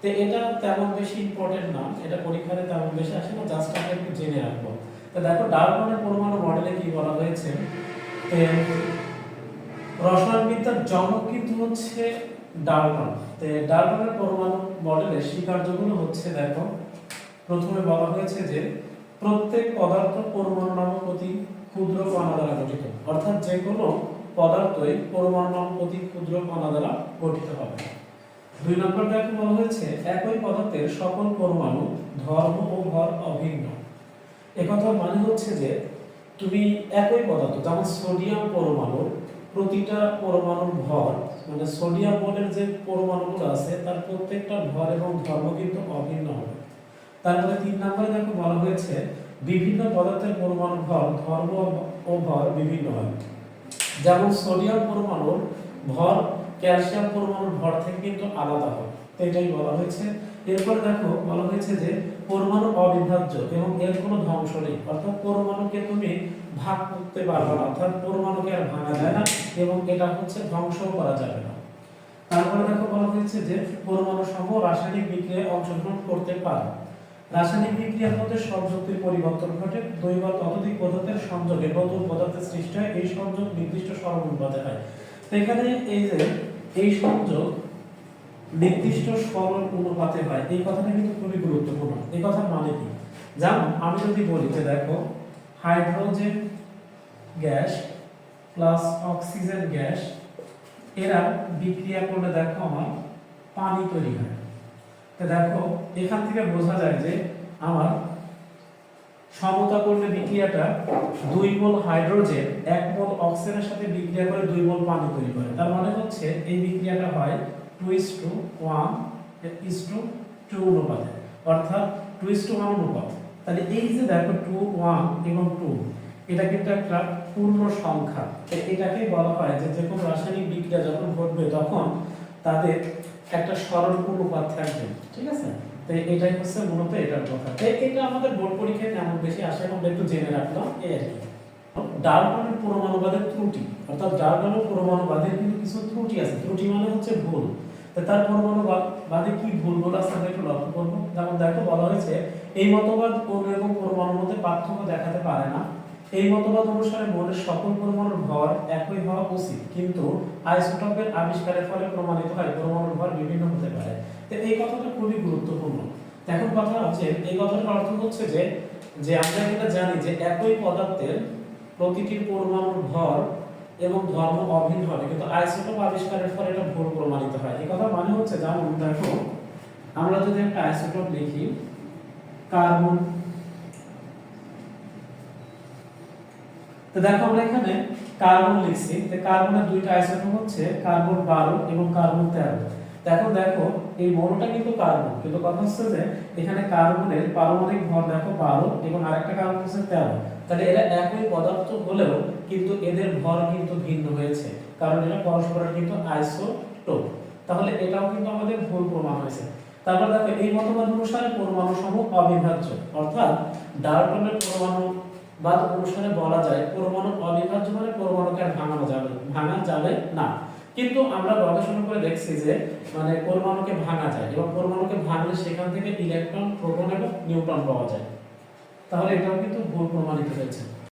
তো এটা তেমন বেশি ইম্পর্টেন্ট না, এটা পরীক্ষাতে তেমন বেশি আসে না জাস্ট আমরা একটু জেনে রাখব। তো দেখো ডারটনের পরমাণু মডেলে কি বলা হয়েছে? রসায়নবিদ্যার জনক কিন্তু হচ্ছে ডালটন তো ডালটনের পরমাণু মডেলের স্বীকার্যগুলো হচ্ছে, দেখো, প্রথমে বলা হয়েছে যে প্রত্যেক পদার্থ পরমাণু নামক অতি ক্ষুদ্র কণা দ্বারা গঠিত। অর্থাৎ যে কোনো পদার্থই পরমাণু নামক অতি ক্ষুদ্র কণা দ্বারা গঠিত হবে। দুই নম্বর দেখো বলা হয়েছে? একই পদার্থের সকল পরমাণু ধর্ম ও ভর অভিন্ন। একথা মানে হচ্ছে যে, তুমি একই পদার্থ, যেমন সোডিয়াম পরমাণু, প্রতিটা পরমাণুর ভর মানে সোডিয়াম বলের যে পরমাণুগুলো আছে, তার প্রত্যেকটা ভর এবং ধর্ম কিন্তু অভিন্ন হবে। তারপরে তিন নম্বরে দেখো বলা হয়েছে, বিভিন্ন পদার্থের পরমাণু ভর, ধর্ম ও ভর বিভিন্ন হয়। যেমন সোডিয়াম পরমাণুর ভর ক্যালসিয়াম পরমাণুর ভর থেকে কিন্তু আলাদা হয়। তো এটাই বলা হয়েছে। এরপর দেখো, বলা হয়েছে যে পরমাণু অবিভাজ্য এবং এর কোনো ধ্বংস নেই। অর্থাৎ পরমাণুকে তুমি ভাগ করতে পারবে না। অর্থাৎ পরমাণুকে আর ভাঙা যায় না এবং এটা হচ্ছে ধ্বংসও করা যাবে না। তারপরে দেখো বলা হয়েছে যে পরমাণু সহ রাসায়নিক বিক্রিয়ায় অংশগ্রহণ করতে পারে। রাসায়নিক বিক্রিয়ার মধ্যে সংযুক্তির পরিবর্তন ঘটে। দুই বা ততোধিক পদার্থের সংযোগে নতুন পদার্থের সৃষ্টি হয়। এই সংযোগ নির্দিষ্ট সরল অনুপাতে হয় এখানে এই যে, এই সংযোগ নির্দিষ্ট সরল অনুপাতে হয়। এই কথাটা কিন্তু খুবই গুরুত্বপূর্ণ। এই কথার মানে কি? যেমন আমি যদি বলি যে দেখো, hydrogen gas plus oxygen gas, এরা বিক্রিয়া করলে দেখো আমার পানি তৈরি হয়। তো দেখো, এখান থেকে বোঝা যায় যে আমার সমতা করলে বিক্রিয়াটা দুই মোল হাইড্রোজেন, এক মোল অক্সিজেনের সাথে বিক্রিয়া করে দুই মোল পানি তৈরি করে। তার মানে হচ্ছে এই বিক্রিয়াটা হয় two is to one, is to two অনুপাতে। অর্থাৎ টু ইস টু ওয়ান অনুপাত। তাহলে এই যে দেখো টু ওয়ান এবং টু, এটা কিন্তু একটা পূর্ণ সংখ্যা। এটাকে বলা হয় যে যে কোনো রাসায়নিক বিক্রিয়া যখন ঘটবে তখন তাদের একটা সরল অনুপাত থাকবে। ঠিক আছে? তো এটাই হচ্ছে মূলত এটার কথা। তো এটা আমাদের বোর্ড পরীক্ষায় তেমন বেশি আসে এবং একটু জেনে রাখলাম এই আর কি। ডালটনের পরমাণুবাদের ত্রুটি, অর্থাৎ ডালটনের পরমাণুবাদের কিন্তু কিছু ত্রুটি আছে। ত্রুটি মানে হচ্ছে ভুল। তার পরমাণুবাদে কি ভুলগুলো আছে আমরা একটু লক্ষ্য করব। যেমন দেখো বলা হয়েছে, এই মতবাদ অণু এবং পরমাণুর মধ্যে পার্থক্য দেখাতে পারে না। এই মতবাদ অনুসারে মৌলের সকল পরমাণুর ভর একই হওয়া উচিত। কিন্তু আইসোটোপের আবিষ্কারের ফলে প্রমাণিত হয় পরমাণুর ভর বিভিন্ন হতে পারে। তো এই কথাটা খুবই গুরুত্বপূর্ণ। এখন কথা হচ্ছে, এই কথাটার অর্থ হচ্ছে যে যে আমরা এটা জানি যে একই পদার্থের প্রতিটি পরমাণুর ভর এবং ধর্ম অভিন্ন হবে, কিন্তু আইসোটোপ আবিষ্কারের ফলে এটা ভুল প্রমাণিত হয়। এই কথা মানে হচ্ছে যেমন দেখো, আমরা যদি একটা আইসোটোপ লিখি, কার্বন তো দেখো আমরা এখানে কার্বন লিখছি। তো কার্বনের দুইটা আইসোটোপ হচ্ছে কার্বন 12 এবং কার্বন 13 দেখো দেখো, এই মৌলটা কিন্তু কার্বন, কিন্তু কথা হচ্ছে যে এখানে কার্বনের পারমাণবিক ভর দেখো 12 এবং আরেকটা কার্বন হচ্ছে 13 তাহলে এরা একই পদার্থ হলেও কিন্তু এদের ভর কিন্তু ভিন্ন হয়েছে, কারণ এরা পরস্পরের কিন্তু আইসোটোপ। তাহলে এটাও কিন্তু আমাদের ভুল প্রমাণ হয়েছে। তারপর দেখো, এই মতবাদ অনুসারে পরমাণু সমূহ অবিভাজ্য, অর্থাৎ ডাল্টনের পরমাণু বাদ অনুসারে বলা যায়, পরমাণু অবিভাজ্য মানে পরমাণুকে আর ভাঙানো যাবে, ভাঙা যাবে না। কিন্তু আমরা গবেষণা করে দেখছি যে মানে পরমাণুকে ভাঙা যায় এবং পরমাণুকে ভাঙলে সেখান থেকে ইলেকট্রন, প্রোটন এবং নিউট্রন পাওয়া যায়। তাহলে এটাও কিন্তু ভুল প্রমাণিত হয়েছে।